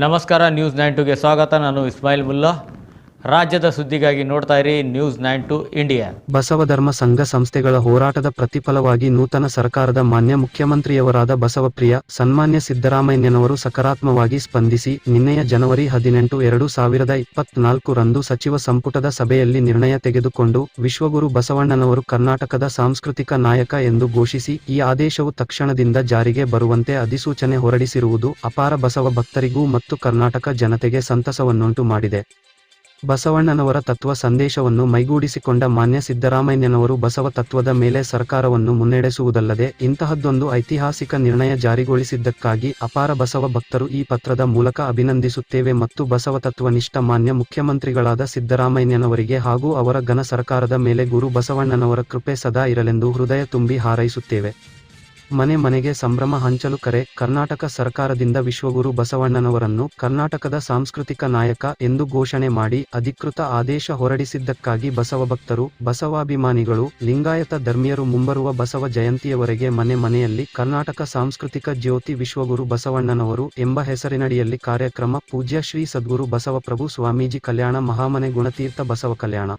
ನಮಸ್ಕಾರ news nine ಟುಗೆ ಸ್ವಾಗತ. ನಾನು ಇಸ್ಮಾಯಿಲ್ ಮುಲ್ಲಾ. ರಾಜ್ಯದ ಸುದ್ದಿಗಾಗಿ ನೋಡ್ತಾ ಇರಿ ನ್ಯೂಸ್ ನೈನ್ ಟು ಇಂಡಿಯಾ. ಬಸವಧರ್ಮ ಸಂಘ ಸಂಸ್ಥೆಗಳ ಹೋರಾಟದ ಪ್ರತಿಫಲವಾಗಿ ನೂತನ ಸರ್ಕಾರದ ಮಾನ್ಯ ಮುಖ್ಯಮಂತ್ರಿಯವರಾದ ಬಸವಪ್ರಿಯ, ಸನ್ಮಾನ್ಯ ಸಿದ್ದರಾಮಯ್ಯನವರು ಸಕಾರಾತ್ಮಕವಾಗಿ ಸ್ಪಂದಿಸಿ ನಿನ್ನೆಯ ಜನವರಿ ಹದಿನೆಂಟು ಎರಡು ಸಾವಿರದ ಇಪ್ಪತ್ನಾಲ್ಕು ರಂದು ಸಚಿವ ಸಂಪುಟದ ಸಭೆಯಲ್ಲಿ ನಿರ್ಣಯ ತೆಗೆದುಕೊಂಡು ವಿಶ್ವಗುರು ಬಸವಣ್ಣನವರು ಕರ್ನಾಟಕದ ಸಾಂಸ್ಕೃತಿಕ ನಾಯಕ ಎಂದು ಘೋಷಿಸಿ ಈ ಆದೇಶವು ತಕ್ಷಣದಿಂದ ಜಾರಿಗೆ ಬರುವಂತೆ ಅಧಿಸೂಚನೆ ಹೊರಡಿಸಿರುವುದು ಅಪಾರ ಬಸವ ಭಕ್ತರಿಗೂ ಮತ್ತು ಕರ್ನಾಟಕ ಜನತೆಗೆ ಸಂತಸವನ್ನುಂಟು ಮಾಡಿದೆ. ಬಸವಣ್ಣನವರ ತತ್ವ ಸಂದೇಶವನ್ನು ಮೈಗೂಡಿಸಿಕೊಂಡ ಮಾನ್ಯ ಸಿದ್ದರಾಮಯ್ಯನವರು ಬಸವ ತತ್ವದ ಮೇಲೆ ಸರ್ಕಾರವನ್ನು ಮುನ್ನಡೆಸುವುದಲ್ಲದೆ ಇಂತಹದ್ದೊಂದು ಐತಿಹಾಸಿಕ ನಿರ್ಣಯ ಜಾರಿಗೊಳಿಸಿದ್ದಕ್ಕಾಗಿ ಅಪಾರ ಬಸವ ಭಕ್ತರು ಈ ಪತ್ರದ ಮೂಲಕ ಅಭಿನಂದಿಸುತ್ತೇವೆ ಮತ್ತು ಬಸವ ತತ್ವನಿಷ್ಠ ಮಾನ್ಯ ಮುಖ್ಯಮಂತ್ರಿಗಳಾದ ಸಿದ್ದರಾಮಯ್ಯನವರಿಗೆ ಹಾಗೂ ಅವರ ಘನ ಸರ್ಕಾರದ ಮೇಲೆ ಗುರು ಬಸವಣ್ಣನವರ ಕೃಪೆ ಸದಾ ಇರಲೆಂದು ಹೃದಯ ತುಂಬಿ ಹಾರೈಸುತ್ತೇವೆ. ಮನೆ ಮನೆಗೆ ಸಂಭ್ರಮ ಹಂಚಲು ಕರೆ ಕರ್ನಾಟಕ ಸರ್ಕಾರದಿಂದ ವಿಶ್ವಗುರು ಬಸವಣ್ಣನವರನ್ನು ಕರ್ನಾಟಕದ ಸಾಂಸ್ಕೃತಿಕ ನಾಯಕ ಎಂದು ಘೋಷಣೆ ಮಾಡಿ ಅಧಿಕೃತ ಆದೇಶ ಹೊರಡಿಸಿದ್ದಕ್ಕಾಗಿ ಬಸವ ಭಕ್ತರು, ಬಸವಾಭಿಮಾನಿಗಳು, ಲಿಂಗಾಯತ ಧರ್ಮೀಯರು ಮುಂಬರುವ ಬಸವ ಜಯಂತಿಯವರೆಗೆ ಮನೆ ಮನೆಯಲ್ಲಿ ಕರ್ನಾಟಕ ಸಾಂಸ್ಕೃತಿಕ ಜ್ಯೋತಿ ವಿಶ್ವಗುರು ಬಸವಣ್ಣನವರು ಎಂಬ ಹೆಸರಿನಡಿಯಲ್ಲಿ ಕಾರ್ಯಕ್ರಮ ಪೂಜ್ಯ ಶ್ರೀ ಸದ್ಗುರು ಬಸವಪ್ರಭು ಸ್ವಾಮೀಜಿ ಕಲ್ಯಾಣ ಮಹಾಮನೆ ಗುಣತೀರ್ಥ ಬಸವ ಕಲ್ಯಾಣ.